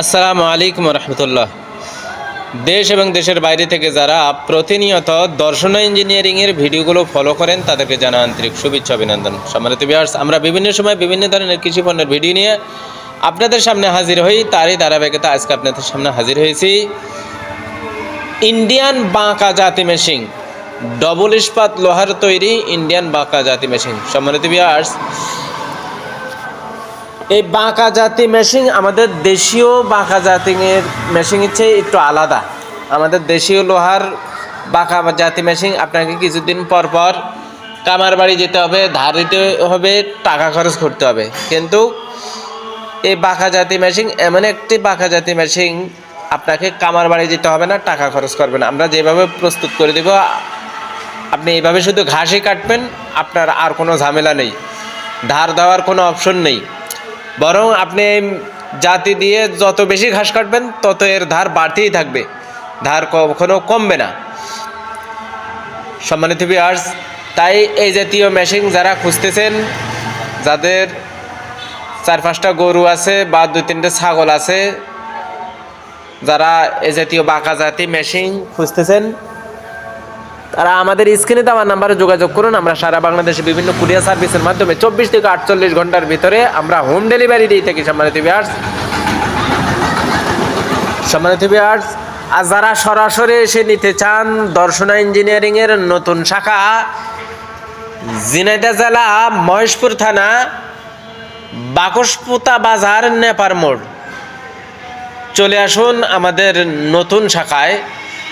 আসসালামু আলাইকুম রহমতুল্লাহ। দেশ এবং দেশের বাইরে থেকে যারা প্রতিনিয়ত দর্শন ইঞ্জিনিয়ারিংয়ের ভিডিওগুলো ফলো করেন, তাদেরকে জানা আন্তরিক শুভেচ্ছা, অভিনন্দন। সম্মানিত বিহার্স আমরা বিভিন্ন সময় বিভিন্ন ধরনের কৃষি পণ্যের ভিডিও নিয়ে আপনাদের সামনে হাজির হই। তারই ধারাবাহিকতা আজকে আপনাদের সামনে হাজির হয়েছি। ইন্ডিয়ান বাঁকা জাতি মেশিন ডবল ইস্পাত লোহার তৈরি ইন্ডিয়ান বাঁকা জাতি মেশিন সম্মানিত বিহার্স এই বাঁকা জাতি মেশিন আমাদের দেশীয় বাঁকা জাতির মেশিনের চেয়ে একটু আলাদা। আমাদের দেশীয় লোহার বাঁকা জাতি মেশিন আপনাকে কিছুদিন পর পর কামার বাড়ি যেতে হবে, ধার দিতে হবে, টাকা খরচ করতে হবে। কিন্তু এই বাঁকা জাতি মেশিন এমন একটি বাঁকা জাতি মেশিন আপনাকে কামার বাড়ি যেতে হবে না, টাকা খরচ করবে না। আমরা যেভাবে প্রস্তুত করে দেব, আপনি এইভাবে শুধু ঘাসই কাটবেন, আপনার আর কোনো ঝামেলা নেই। ধার দেওয়ার কোনো অপশন নেই। বরং আপনি জাতি দিয়ে যত বেশি ঘাস কাটবেন, তত এর ধার বাড়তেই থাকবে। ধার কখনো কমবে না। সম্মানিত ভিউয়ার্স তাই এই জাতীয় মেশিন যারা খুঁজতেছেন, যাদের চার পাঁচটা গরু আছে বা দুই তিনটে ছাগল আছে, যারা এই জাতীয় বাঁকা জাতি মেশিন খুঁজতেছেন তারা আমাদের স্ক্রিনে দেওয়া নাম্বারে যোগাযোগ করুন। আমরা সারা বাংলাদেশে বিভিন্ন কুরিয়ার সার্ভিসের মাধ্যমে চব্বিশ থেকে আটচল্লিশ ঘণ্টার ভিতরে আমরা হোম ডেলিভারি দিয়ে থাকি সম্মানিত বিয়ার্স সম্মানিত বিয়ার্স আর যারা সরাসরি এসে নিতে চান, দর্শনা ইঞ্জিনিয়ারিংয়ের নতুন শাখা জিনাইদা জেলা, মহেশপুর থানা, বাকসপুতা বাজার, নেপার মোড়। চলে আসুন আমাদের নতুন শাখায়।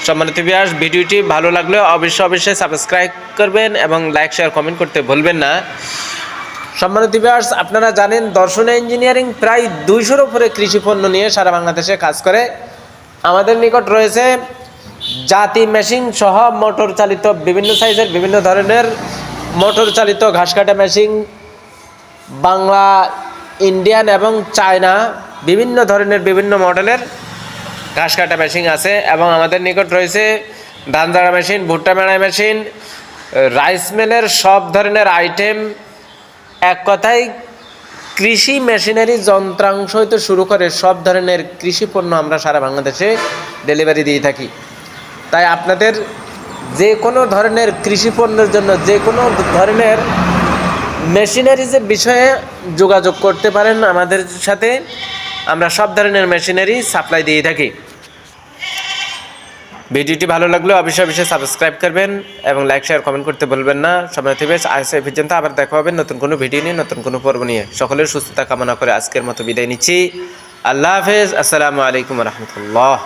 সম্মানিত বিয়াস ভিডিওটি ভালো লাগলে অবশ্যই অবশ্যই সাবস্ক্রাইব করবেন এবং লাইক শেয়ার কমেন্ট করতে ভুলবেন না। সম্মানিত বিয়ার্স আপনারা জানেন দর্শন ইঞ্জিনিয়ারিং প্রায় দুইশোর উপরে কৃষি পণ্য নিয়ে সারা বাংলাদেশে কাজ করে। আমাদের নিকট রয়েছে জাতি মেশিন সহ মোটর চালিত বিভিন্ন সাইজের বিভিন্ন ধরনের মোটর চালিত ঘাস কাটা মেশিন বাংলা ইন্ডিয়ান এবং চায়না বিভিন্ন ধরনের বিভিন্ন মডেলের ঘাস কাটা মেশিন আছে এবং আমাদের নিকট রয়েছে ধান ঝাড়া মেশিন, ভুট্টা মেড়া মেশিন, রাইস মিলের সব ধরনের আইটেম। এক কথায়, কৃষি মেশিনারি যন্ত্রাংশ হইতে শুরু করে সব ধরনের কৃষি পণ্য আমরা সারা বাংলাদেশে ডেলিভারি দিয়ে থাকি। তাই আপনাদের যে কোনো ধরনের কৃষি পণ্যের জন্য যে কোনো ধরনের মেশিনারিজের বিষয়ে যোগাযোগ করতে পারেন আমাদের সাথে। আমরা সব ধরনের মেশিনারি সাপ্লাই দিয়ে থাকি। ভিডিওটি ভালো লাগলে অবশ্যই অবশ্যই সাবস্ক্রাইব করবেন এবং লাইক শেয়ার কমেন্ট করতে বলবেন না। সময় থেকে আজ পর্যন্ত আবার দেখা হবে নতুন কোনো ভিডিও নিয়ে, নতুন কোনো পর্ব নিয়ে। সকলের সুস্থতা কামনা করে আজকের মতো বিদায় নিচ্ছি। আল্লাহ হাফেজ। আসসালামু আলাইকুম রহমতুল্লাহ।